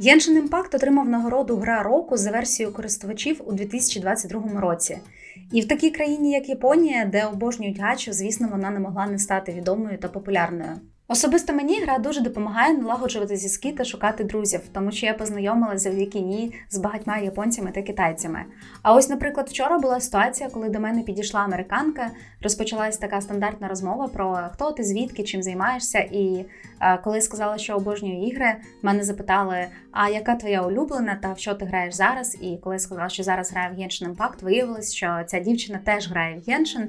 Genshin Impact отримав нагороду Гра року за версією користувачів у 2022 році. І в такій країні, як Японія, де обожнюють гачу, звісно, вона не могла не стати відомою та популярною. Особисто мені гра дуже допомагає налагоджувати зв'язки та шукати друзів, тому що я познайомилася завдяки ній з багатьма японцями та китайцями. А ось, наприклад, вчора була ситуація, коли до мене підійшла американка, розпочалась така стандартна розмова про хто ти, звідки, чим займаєшся. І е, коли сказала, що обожнюю ігри, мене запитали, а яка твоя улюблена та в що ти граєш зараз? І коли я сказала, що зараз граю в Genshin Impact, виявилось, що ця дівчина теж грає в Genshin.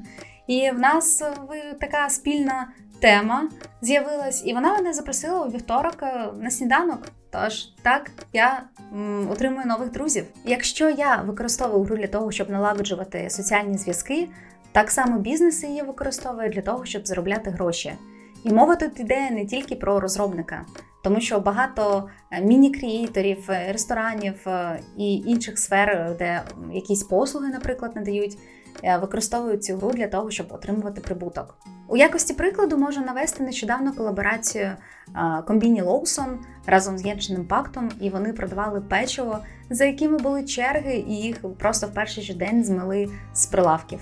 І в нас е, така спільна тема з'явилась, і вона мене запросила у вівторок е, на сніданок. Тож так я м, отримую нових друзів. Якщо я використовую гру для того, щоб налагоджувати соціальні зв'язки, так само бізнеси її використовують для того, щоб заробляти гроші. І мова тут йде не тільки про розробника, тому що багато е, міні-крієйторів, е, ресторанів і інших сфер, де якісь послуги, наприклад, надають, використовують цю гру для того, щоб отримувати прибуток. У якості прикладу можу навести нещодавно колаборацію е, комбіні Lawson разом з Genshin Impact, і вони продавали печиво, за якими були черги, і їх просто в перший же день змили з прилавків.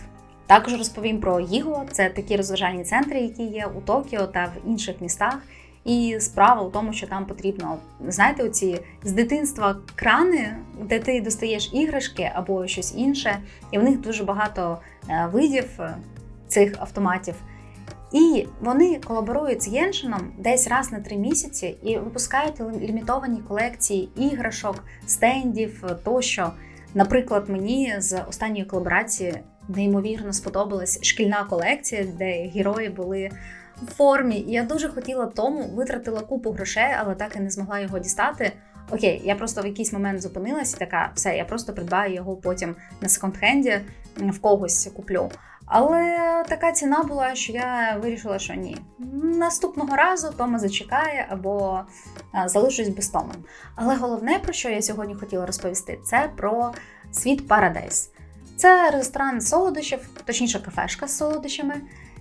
Також розповім про Їго, це такі розважальні центри, які є у Токіо та в інших містах. І справа у тому, що там потрібно, знаєте, оці з дитинства крани, де ти достаєш іграшки або щось інше, і в них дуже багато е, видів е, цих автоматів. І вони колаборують з Єншином десь раз на три місяці і випускають лімітовані колекції іграшок, стендів е, тощо. Наприклад, мені з останньої колаборації неймовірно сподобалась шкільна колекція, де герої були в формі. Я дуже хотіла тому, витратила купу грошей, але так і не змогла його дістати. Окей, я просто в якийсь момент зупинилась і така, все, я просто придбаю його потім на секонд-хенді, в когось куплю. Але така ціна була, що я вирішила, що ні. Наступного разу Тома зачекає або залишусь без Тома. Але головне, про що я сьогодні хотіла розповісти, це про світ Paradise. Це ресторан солодощів, точніше, кафешка з солодощами,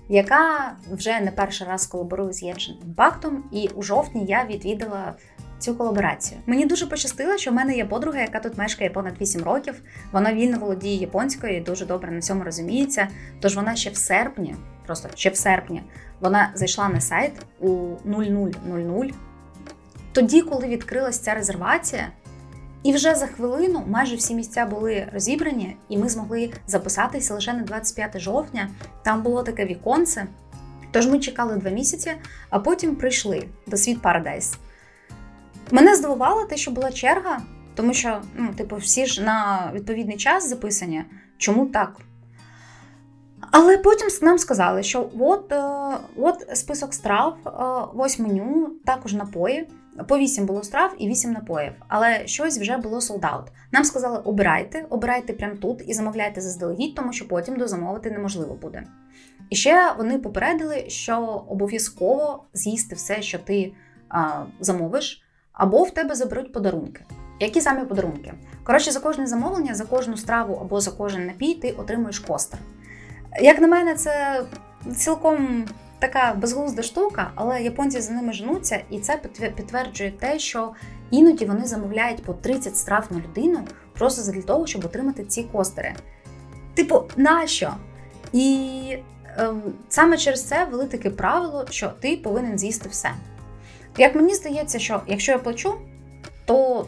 яка вже не перший раз колаборує з Genshin Impact, і у жовтні я відвідала цю колаборацію. Мені дуже пощастило, що в мене є подруга, яка тут мешкає понад 8 років. Вона вільно володіє японською і дуже добре на цьому розуміється. Тож вона ще в серпні, просто ще в серпні, вона зайшла на сайт у 0000. Тоді, коли відкрилась ця резервація, і вже за хвилину майже всі місця були розібрані, і ми змогли записатися лише на 25 жовтня. Там було таке віконце. Тож ми чекали два місяці, а потім прийшли до світ Paradise. Мене здивувало те, що була черга, тому що, ну, типу, всі ж на відповідний час записані. Чому так? Але потім нам сказали, що от, е, от список страв, е, ось меню, також напої. По 8 було страв і 8 напоїв, але щось вже було солдат. Нам сказали, обирайте, обирайте прямо тут і замовляйте заздалегідь, тому що потім дозамовити неможливо буде. І ще вони попередили, що обов'язково з'їсти все, що ти а, замовиш, або в тебе заберуть подарунки. Які саме подарунки? Коротше, за кожне замовлення, за кожну страву або за кожен напій ти отримуєш костер. Як на мене, це цілком така безглузда штука, але японці за ними женуться, і це підтверджує те, що іноді вони замовляють по 30 страв на людину просто для того, щоб отримати ці костери. Типу, нащо? І ем, саме через це ввели таке правило, що ти повинен з'їсти все. Як мені здається, що якщо я плачу, то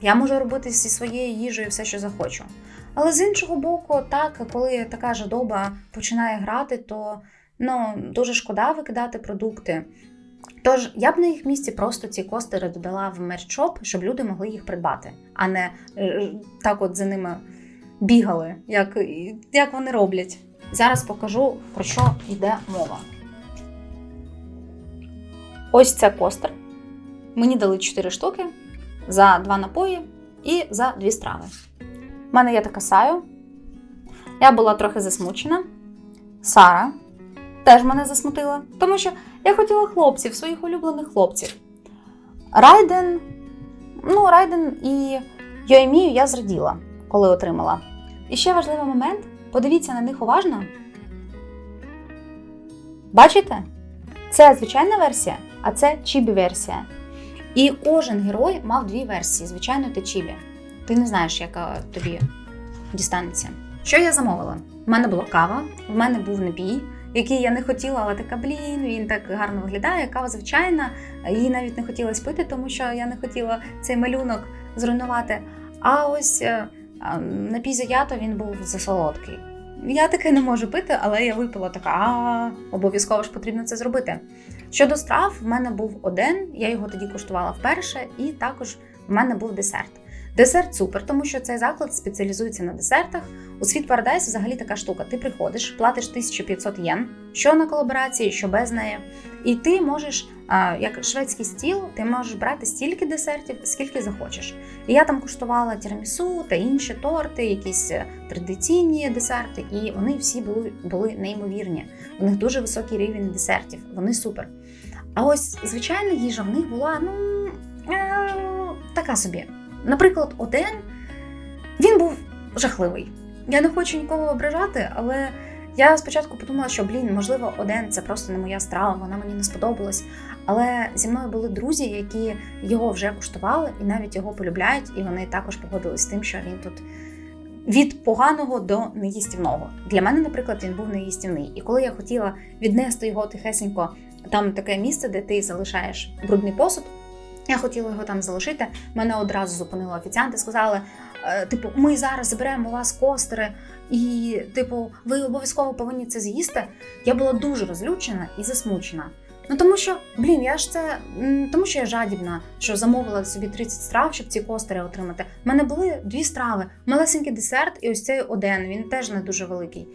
я можу робити зі своєю їжею все, що захочу. Але з іншого боку, так, коли така жадоба починає грати, то ну, дуже шкода викидати продукти. Тож я б на їх місці просто ці костери додала в мерчоп, щоб люди могли їх придбати, а не е, так от за ними бігали, як, як вони роблять. Зараз покажу, про що йде мова. Ось це костер. Мені дали 4 штуки за 2 напої і за 2 страви. У мене є така Саю. Я була трохи засмучена. Сара теж мене засмутила, тому що я хотіла хлопців, своїх улюблених хлопців. Райден, ну, Райден і Йоемію я зраділа, коли отримала. І ще важливий момент: подивіться на них уважно. Бачите? Це звичайна версія, а це чібі-версія. І кожен герой мав дві версії, звичайно, та чібі. Ти не знаєш, яка тобі дістанеться. Що я замовила? У мене була кава, в мене був напій, який я не хотіла, але така, блін, він так гарно виглядає. Кава звичайна, її навіть не хотілося пити, тому що я не хотіла цей малюнок зруйнувати. А ось е, напій заято він був засолодкий. Я таке не можу пити, але я випила така, а обов'язково ж потрібно це зробити. Щодо страв, в мене був один, я його тоді куштувала вперше, і також в мене був десерт. Десерт супер, тому що цей заклад спеціалізується на десертах. У світ Paradise взагалі така штука. Ти приходиш, платиш 1500 єн, що на колаборації, що без неї. І ти можеш, як шведський стіл, ти можеш брати стільки десертів, скільки захочеш. І я там куштувала тірамісу та інші торти, якісь е, традиційні десерти, і вони всі були, були неймовірні. У них дуже високий рівень десертів, вони супер. А ось звичайна їжа в них була ну е, така собі. Наприклад, один він був жахливий. Я не хочу нікого ображати, але я спочатку подумала, що блін, можливо, один це просто не моя страва, вона мені не сподобалась. Але зі мною були друзі, які його вже куштували і навіть його полюбляють, і вони також погодились з тим, що він тут від поганого до неїстівного. Для мене, наприклад, він був неїстівний. І коли я хотіла віднести його тихесенько, там таке місце, де ти залишаєш брудний посуд. Я хотіла його там залишити. Мене одразу зупинили офіціанти, сказали: е, типу, ми зараз заберемо у вас костери, і, типу, ви обов'язково повинні це з'їсти. Я була дуже розлючена і засмучена. Ну тому що, блін, я ж це тому, що я жадібна, що замовила собі 30 страв, щоб ці костери отримати. У мене були дві страви: малесенький десерт, і ось цей один. Він теж не дуже великий.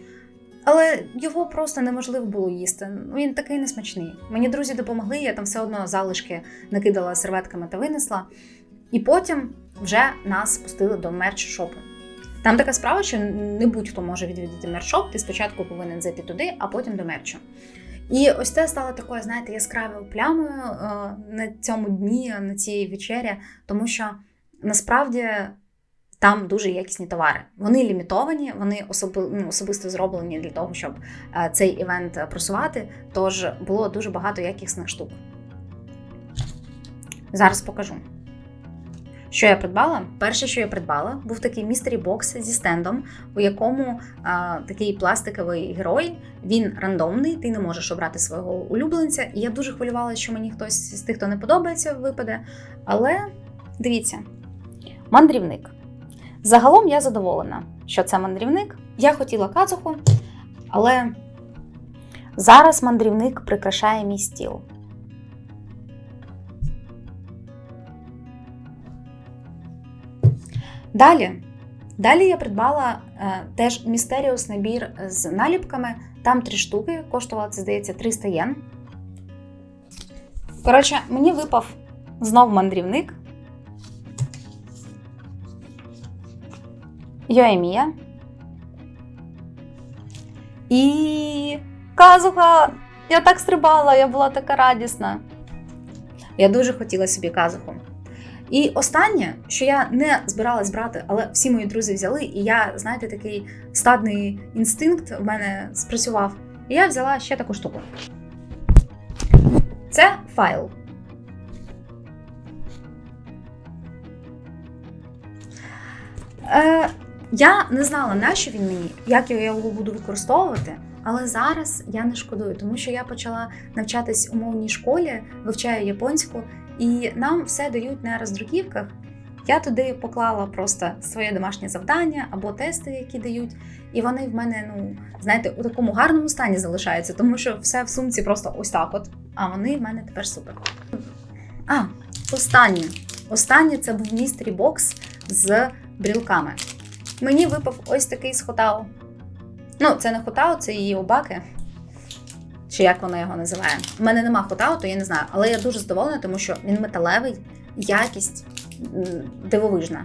Але його просто неможливо було їсти. Він такий несмачний. Мені друзі допомогли, я там все одно залишки накидала серветками та винесла. І потім вже нас пустили до мерч-шопу. Там така справа, що не будь-хто може відвідати мерч-шоп, ти спочатку повинен зайти туди, а потім до мерчу. І ось це стало такою, знаєте, яскравою плямою е, на цьому дні, на цій вечері, тому що насправді там дуже якісні товари. Вони лімітовані, вони особи, ну, особисто зроблені для того, щоб е, цей івент просувати. Тож було дуже багато якісних штук. Зараз покажу. Що я придбала? Перше, що я придбала, був такий містері бокс зі стендом, у якому а, такий пластиковий герой. Він рандомний, ти не можеш обрати свого улюбленця. І я дуже хвилювалася, що мені хтось з тих, хто не подобається, випаде. Але дивіться, мандрівник. Загалом я задоволена, що це мандрівник. Я хотіла кацуху, але зараз мандрівник прикрашає мій стіл. Далі. Далі я придбала е, теж Містеріус набір з наліпками. Там три штуки, коштувало це, здається, 300 єн. Коротше, мені випав знов мандрівник. Йоемія. І казуха! Я так стрибала, я була така радісна. Я дуже хотіла собі казуху. І останнє, що я не збиралась брати, але всі мої друзі взяли, і я, знаєте, такий стадний інстинкт в мене спрацював. І я взяла ще таку штуку. Це файл. Е, я не знала, на що він мені, як я його буду використовувати. Але зараз я не шкодую, тому що я почала навчатись у мовній школі, вивчаю японську, і нам все дають на роздруківках. Я туди поклала просто своє домашнє завдання або тести, які дають, і вони в мене, ну знаєте, у такому гарному стані залишаються, тому що все в сумці просто ось так. От а вони в мене тепер супер. А, останнє. Останнє це був містері бокс з брілками. Мені випав ось такий з Хотау. Ну, це не Хотау, це її обаки. Чи як вона його називає. У мене нема Хотау, то я не знаю. Але я дуже задоволена, тому що він металевий, якість дивовижна.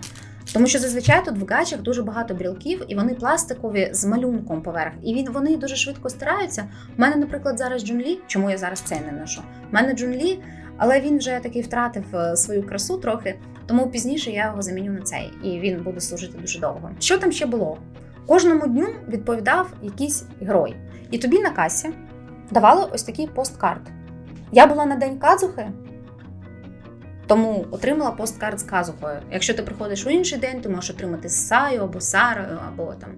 Тому що зазвичай тут в гачах дуже багато брілків, і вони пластикові з малюнком поверх. І він, вони дуже швидко стираються. У мене, наприклад, зараз Джунлі, чому я зараз цей не ношу? У мене Джунлі, але він вже такий втратив е, свою красу трохи, тому пізніше я його заміню на цей, і він буде служити дуже довго. Що там ще було? Кожному дню відповідав якийсь герой. І тобі на касі давали ось такий посткарт. Я була на день Кадзухи, Тому отримала посткарт з казухою. Якщо ти приходиш у інший день, ти можеш отримати з Саю або Сарою, або там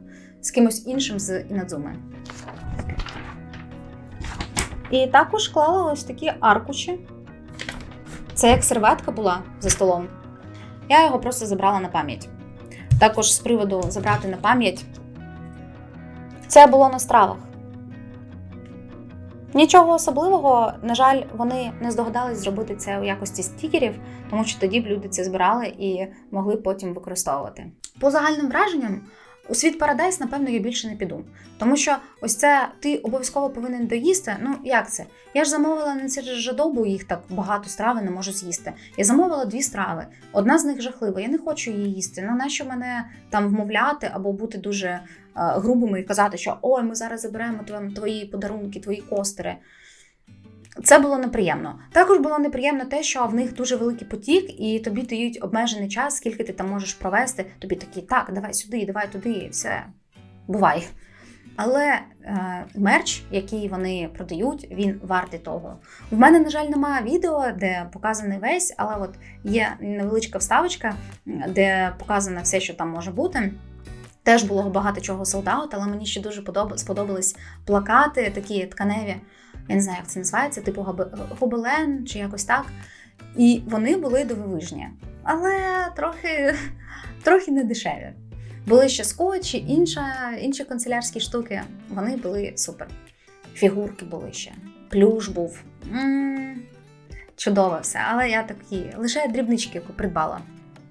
з кимось іншим з Інадзуми. І також клала ось такі аркуші. Це як серветка була за столом. Я його просто забрала на пам'ять. Також з приводу забрати на пам'ять. Це було на стравах. Нічого особливого, на жаль, вони не здогадались зробити це у якості стікерів, тому що тоді б люди це збирали і могли потім використовувати. По загальним враженням, у світ Парадайс, напевно, я більше не піду. Тому що ось це ти обов'язково повинен доїсти. Ну як це? Я ж замовила не через жадобу, їх так багато страви не можу з'їсти. Я замовила дві страви. Одна з них жахлива. Я не хочу її їсти. Ну нащо мене там вмовляти або бути дуже е, грубими і казати, що ой, ми зараз заберемо твої, подарунки, твої костери. Це було неприємно. Також було неприємно те, що в них дуже великий потік, і тобі дають обмежений час, скільки ти там можеш провести. Тобі такі, так, давай сюди, давай туди, все. Бувай. Але е, мерч, який вони продають, він вартий того. В мене, на жаль, немає відео, де показаний весь, але от є невеличка вставочка, де показано все, що там може бути. Теж було багато чого солдат, але мені ще дуже подоб... сподобались плакати, такі тканеві. Я не знаю, як це називається, типу гобе- гобелен чи якось так. І вони були дивовижні, але трохи, трохи не дешеві. Були ще скотчі, інша, інші канцелярські штуки. Вони були супер. Фігурки були ще, плюш був. м чудово все, але я такі лише дрібнички придбала.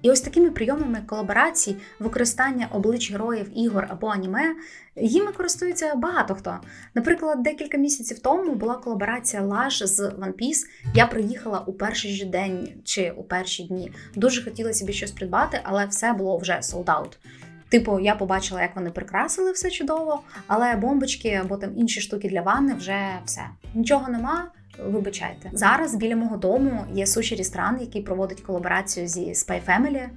І ось такими прийомами колаборацій, використання облич героїв ігор або аніме, їми користується багато хто. Наприклад, декілька місяців тому була колаборація Лаш з One Piece. Я приїхала у перший же день чи у перші дні. Дуже хотіла собі щось придбати, але все було вже sold out. Типу, я побачила, як вони прикрасили все чудово, але бомбочки або там інші штуки для ванни вже все. Нічого нема. Вибачайте. Зараз біля мого дому є суші ресторан, який проводить колаборацію зі Spy Family.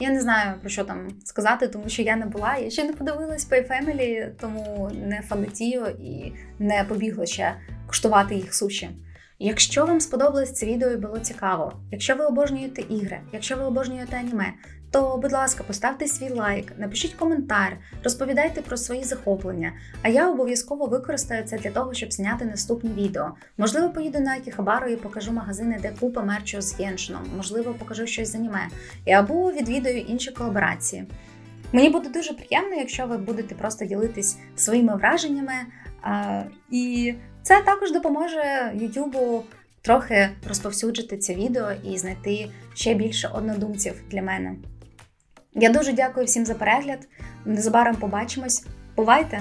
Я не знаю про що там сказати, тому що я не була. Я ще не подивилась Spy Family, тому не фанатію і не побігла ще куштувати їх суші. Якщо вам сподобалось це відео і було цікаво, якщо ви обожнюєте ігри, якщо ви обожнюєте аніме, то, будь ласка, поставте свій лайк, напишіть коментар, розповідайте про свої захоплення. А я обов'язково використаю це для того, щоб зняти наступні відео. Можливо, поїду на Акіхабару і покажу магазини, де купа мерчу з Геншином, можливо, покажу щось з аніме, і або відвідаю інші колаборації. Мені буде дуже приємно, якщо ви будете просто ділитись своїми враженнями. А, і це також допоможе Ютубу трохи розповсюджити це відео і знайти ще більше однодумців для мене. Я дуже дякую всім за перегляд. Незабаром побачимось. Бувайте!